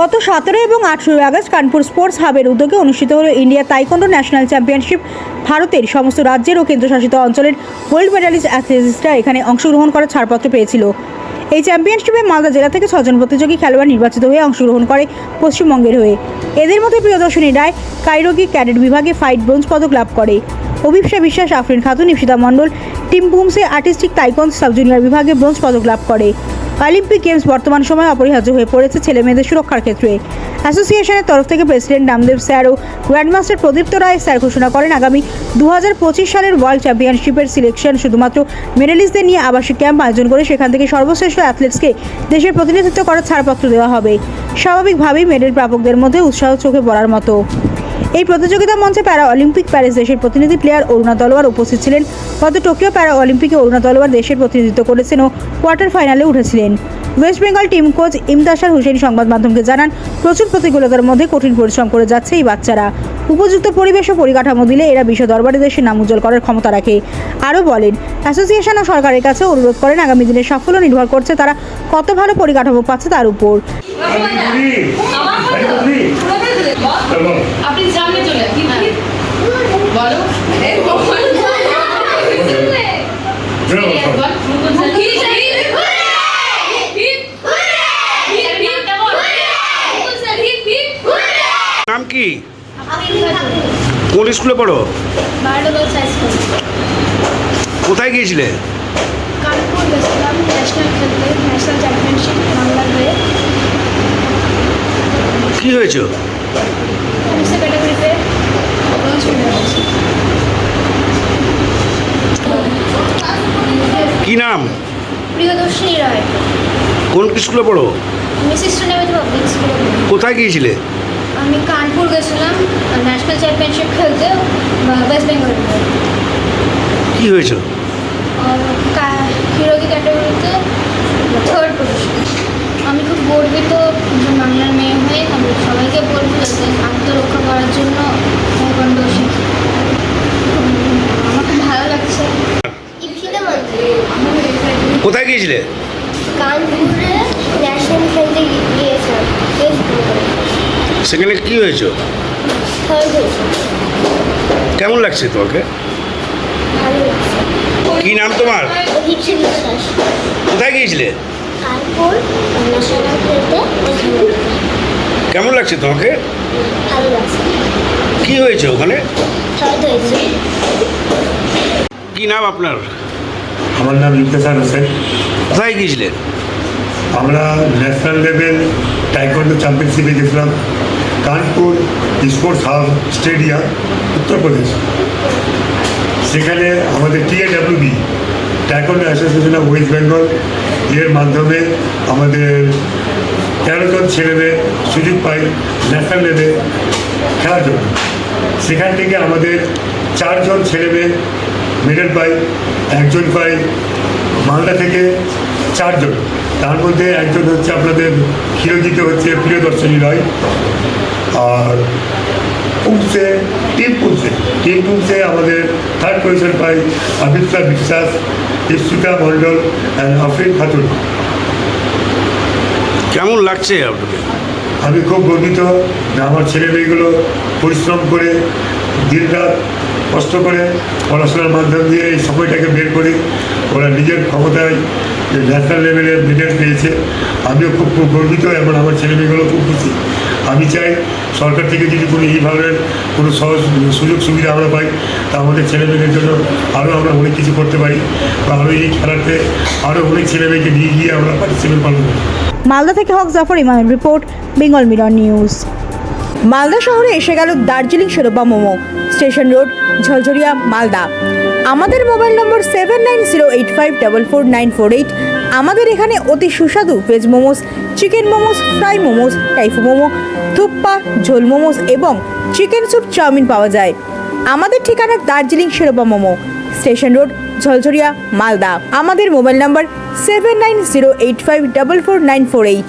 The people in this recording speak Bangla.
গত সতেরো এবং আঠেরোই আগস্ট কানপুর স্পোর্টস হাবের উদ্যোগে অনুষ্ঠিত হলো ইন্ডিয়া তাইকন্ডো ন্যাশনাল চ্যাম্পিয়নশিপ। ভারতের সমস্ত রাজ্যের ও কেন্দ্রশাসিত অঞ্চলের গোল্ড মেডালিস্ট অ্যাথলেটিক্সরা এখানে অংশগ্রহণ করার ছাড়পত্র পেয়েছিল। এই চ্যাম্পিয়নশিপে মালদা জেলা থেকে ছজন প্রতিযোগী খেলোয়াড় নির্বাচিত হয়ে অংশগ্রহণ করে পশ্চিমবঙ্গের হয়ে। এদের মধ্যে প্রিয়দর্শনী রায়, কাইরোগি ক্যাডেট বিভাগে ফাইট ব্রোঞ্জ পদক লাভ করে। অভিপ্সা বিশ্বাস, আফরিন খাতুন ইপসিতা মণ্ডল, টিম বুমসে আর্টিস্টিক তাইকন সাব জুনিয়র বিভাগে ব্রোঞ্জ পদক লাভ করে। অলিম্পিক গেমস বর্তমান সময়ে অপরিহার্য হয়ে পড়েছে ছেলে মেয়েদের সুরক্ষার ক্ষেত্রে। অ্যাসোসিয়েশনের তরফ থেকে প্রেসিডেন্ট নামদেব স্যার ও গ্র্যান্ডমাস্টার প্রদীপ্ত রায় স্যার ঘোষণা করেন, আগামী দু হাজার পঁচিশ সালের ওয়ার্ল্ড চ্যাম্পিয়নশিপের সিলেকশন শুধুমাত্র মেডেলিস্টদের নিয়ে আবাসিক ক্যাম্প আয়োজন করে সেখান থেকে সর্বশ্রেষ্ঠ অ্যাথলেটসকে দেশের প্রতিনিধিত্ব করার ছাড়পত্র দেওয়া হবে। স্বাভাবিকভাবেই মেডেল প্রাপকদের মধ্যে উৎসাহ চোখে পড়ার মতো। এই প্রতিযোগিতা মঞ্চে প্যারা অলিম্পিক প্যারিস দেশের প্রতিনিধি প্লেয়ার অরুণা তলোয়ার উপস্থিত ছিলেন। গত টোকিও প্যারা অলিম্পিকে অরুণা তলোয়ার দেশের প্রতিনিধিত্ব করেছেন ও কোয়ার্টার ফাইনালে উঠেছিলেন। West Bengal team coach Imtasar Hossain সংবাদ মাধ্যমকে জানান প্রচুর প্রতিকূলতার মধ্যে কঠিন পরিশ্রম করে যাচ্ছে এই বাচ্চারা। উপযুক্ত পরিবেশ ও পরিকাঠামো দিলে এরা বিশ্ব দরবারে দেশের নাম উজ্জ্বল করার ক্ষমতা রাখে। আরও বলেন অ্যাসোসিয়েশন ও সরকারের কাছে অনুরোধ করেন আগামী দিনের সাফল্য নির্ভর করছে তারা কত ভালো পরিকাঠামো পাচ্ছে তার উপর। নাম কি? কোন স্কুলে পড়ো? কোথায় গিয়েছিলে? কি হয়েছে? কি নাম? প্রিয়দর্শিনী রায়। কোন স্কুলে পড়ো? কোথায় গিয়েছিলে? আমি কানপুর গেছিলাম ন্যাশনাল চ্যাম্পিয়নশিপ খেলতে ওয়েস্ট বেঙ্গল কি হয়েছে হিরোগি ক্যাটাগরিতে থার্ড পজিশন আমি খুব গর্বিত বাংলার মেয়ে হয়ে আমি সবাইকে বলব যাতে আত্মরক্ষা করার জন্য আমার খুব ভালো লাগছে। কোথায় গিয়েছিলে? কানপুরে ন্যাশনাল খেলতে গিয়েছিলাম। সেখানে কি হয়েছে? কেমন লাগছে তোমাকে? ভালো কি নাম তোমার? কোথায় গিয়েছিলে? কেমন লাগছে তোমাকে? ভালো কি হয়েছে ওখানে? কি নাম আপনার? আমার নাম ইমতেসার হোসেন। কোথায় গিয়েছিলেন আমরা ন্যাশনাল লেভেল টাইকন্ডো চ্যাম্পিয়নশিপে গেছিলাম। Kanpur sports hub stadium Uttar Pradesh সেখানে আমাদের TAWB taekwondo association of West Bengal এর মাধ্যমে আমাদের তেরো জন ছেলেমেয়ে সুযোগ পাই ন্যাশনাল লেভেলে খেলার জন্য। সেখান থেকে আমাদের চারজন ছেলেমেয়ে মেডেল পাই একজন পাই মালদা থেকে চারজন। তার মধ্যে একজন হচ্ছে আপনাদের হিরোজিতে হচ্ছে প্রিয়দর্শনী রায় আর পুমসে টিম পুমসে টিম পুমসে আমাদের থার্ড পজিশন পাই অভিপ্সা বিশ্বাস ইপসিতা মণ্ডল অ্যান্ড আফরিন খাতুন। কেমন লাগছে আপনাকে আমি খুব গর্বিত যে আমার ছেলে মেয়েগুলো পরিশ্রম করে দিনরাত কষ্ট করে পড়াশোনার মাধ্যম দিয়ে এই সময়টাকে বের করে। ওরা নিজের ক্ষমতায় যে ন্যাশনাল লেভেলে মেডেল পেয়েছে। আমিও খুব খুব গর্বিত এবং আমার ছেলে মেয়েগুলো খুব খুশি। আমি চাই সরকার থেকে যদি কোনো এই ধরনের কোনো সহজ সুযোগ সুবিধা আমরা পাই, তা আমাদের ছেলে মেয়েদের জন্য আরও আমরা অনেক কিছু করতে পারি বা আরও এই খেলাতে আরও অনেক ছেলে মেয়েকে নিয়ে গিয়ে আমরা পার্টিসিপেট পালন করি মালদা থেকে হক জাফর ইমামের report, Bengal mirror news. Malda শহরে এসে গেল Darjeeling শেরোপা momo. Station road Jhaljharia Malda. আমাদের mobile number seven nine zero eight five double four nine four eight আমাদের এখানে অতি সুস্বাদু veg momos chicken momos fry momos Taifu momo thukpa ঝোল মোমোস এবং চিকেন স্যুপ চাউমিন পাওয়া যায়। আমাদের ঠিকানা Darjeeling শেরোপা momo. Station road Jhaljharia Malda. আমাদের mobile number seven nine zero eight five double four nine four eight